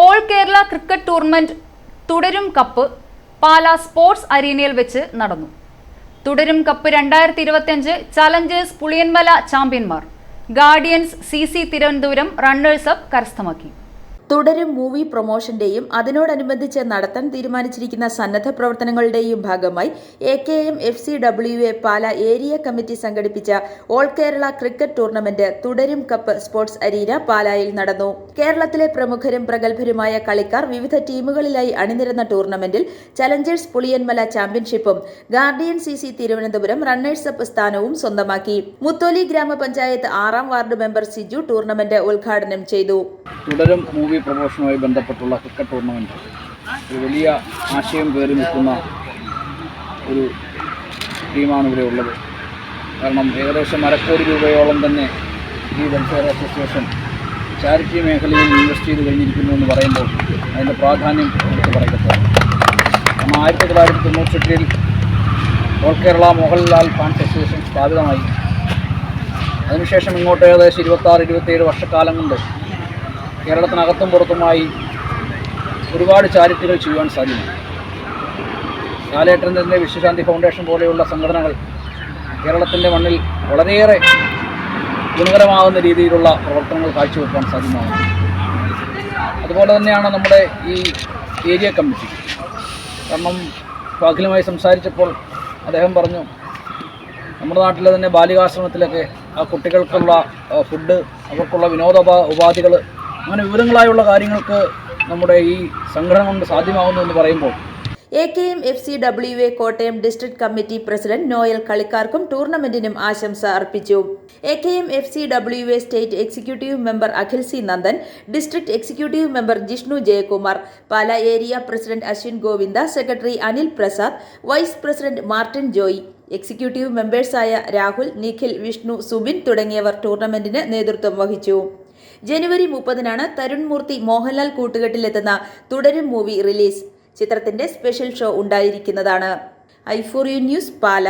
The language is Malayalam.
All Kerala cricket tournament Thudarum cup Pala sports അരീനയിൽ വെച്ച് നടന്നു. തുടരും കപ്പ് രണ്ടായിരത്തി ഇരുപത്തിയഞ്ച് challengers Puliyanmala ചാമ്പ്യന്മാർ guardians C C Thiruvananthapuram runners up കരസ്ഥമാക്കി. തുടരും മൂവി പ്രൊമോഷന്റെയും അതിനോടനുബന്ധിച്ച് നടത്താൻ തീരുമാനിച്ചിരിക്കുന്ന സന്നദ്ധ പ്രവർത്തനങ്ങളുടെയും ഭാഗമായി A K M F C W A Pala area committee സംഘടിപ്പിച്ച all Kerala cricket tournament Thudarum cup sports arena പാലായിൽ നടന്നു. കേരളത്തിലെ പ്രമുഖരും പ്രഗത്ഭരുമായ കളിക്കാർ വിവിധ ടീമുകളിലായി അണിനിരന്ന ടൂർണമെന്റിൽ challengers Puliyanmala ചാമ്പ്യൻഷിപ്പും guardian C C Thiruvananthapuram runners up സ്ഥാനവും സ്വന്തമാക്കി. മുത്തോലി ഗ്രാമപഞ്ചായത്ത് ആറാം വാർഡ് മെമ്പർ സിജു ടൂർണമെന്റ് ഉദ്ഘാടനം ചെയ്തു. തുടരും മൂവി പ്രൊമോഷനുമായി ബന്ധപ്പെട്ടുള്ള ക്രിക്കറ്റ് ടൂർണമെന്റ് ഒരു വലിയ ആശയം കയറി നിൽക്കുന്ന ഒരു ടീമാണ് ഇവിടെ ഉള്ളത്. കാരണം ഏകദേശം അരക്കോടി രൂപയോളം തന്നെ ഈ വെൽഫെയർ അസോസിയേഷൻ ചാരിറ്റി മേഖലയിൽ ഇൻവെസ്റ്റ് ചെയ്ത് കഴിഞ്ഞിരിക്കുന്നു എന്ന് പറയുമ്പോൾ അതിന്റെ പ്രാധാന്യം എടുത്ത് പറയട്ടെ. കാരണം ആയിരത്തി തൊള്ളായിരത്തി തൊണ്ണൂറ്റെട്ടിൽ all Kerala Mohanlal fans association സ്ഥാപിതമായി. അതിനുശേഷം ഇങ്ങോട്ട് ഏകദേശം ഇരുപത്താറ് ഇരുപത്തേഴ് വർഷക്കാലം കൊണ്ട് കേരളത്തിനകത്തും പുറത്തുമായി ഒരുപാട് ചാരിറ്റികൾ ചെയ്യുവാൻ സാധിക്കും. കാലേട്ടന്റെ വിശ്വശാന്തി ഫൗണ്ടേഷൻ പോലെയുള്ള സംഘടനകൾ കേരളത്തിന്റെ മണ്ണിൽ വളരെയേറെ ഗുണകരമാകുന്ന രീതിയിലുള്ള പ്രവർത്തനങ്ങൾ കാഴ്ചവെക്കാൻ സാധ്യമാകും അതുപോലെ തന്നെയാണ് നമ്മുടെ ഈ ഏരിയ കമ്മിറ്റി. കാരണം ഫാഖിലുമായി സംസാരിച്ചപ്പോൾ അദ്ദേഹം പറഞ്ഞു നമ്മുടെ നാട്ടിലെ തന്നെ ബാലികാശ്രമത്തിലൊക്കെ ആ കുട്ടികൾക്കുള്ള ഫുഡ് അവർക്കുള്ള വിനോദ ഉപ- ഉപാധികൾ അങ്ങനെ വിവരങ്ങളായുള്ള കാര്യങ്ങൾക്ക് നമ്മുടെ ഈ സംഘടന കൊണ്ട് സാധ്യമാകുന്നു എന്ന് പറയുമ്പോൾ. A K M F C W A Kottayam district committee president Noel കളിക്കാർക്കും ടൂർണമെന്റിനും ആശംസ അർപ്പിച്ചു. A K M F C W A state executive member Akhil C Nandan district executive member Jishnu Jayakumar Pala area president Ashwin Govinda secretary Anil Prasad vice president Martin Joy executive മെമ്പേഴ്സായ Rahul Nikhil Vishnu Subin തുടങ്ങിയവർ ടൂർണമെന്റിന് നേതൃത്വം വഹിച്ചു. ജനുവരി മുപ്പതിനാണ് തരുൺ മൂർത്തി മോഹൻലാൽ കൂട്ടുകെട്ടിലെത്തുന്ന തുടരും മൂവി റിലീസ്. ചിത്രത്തിന്റെ സ്പെഷ്യൽ ഷോ ഉണ്ടായിരിക്കുന്നതാണ്. ഐഫോറിയു ന്യൂസ് പാല.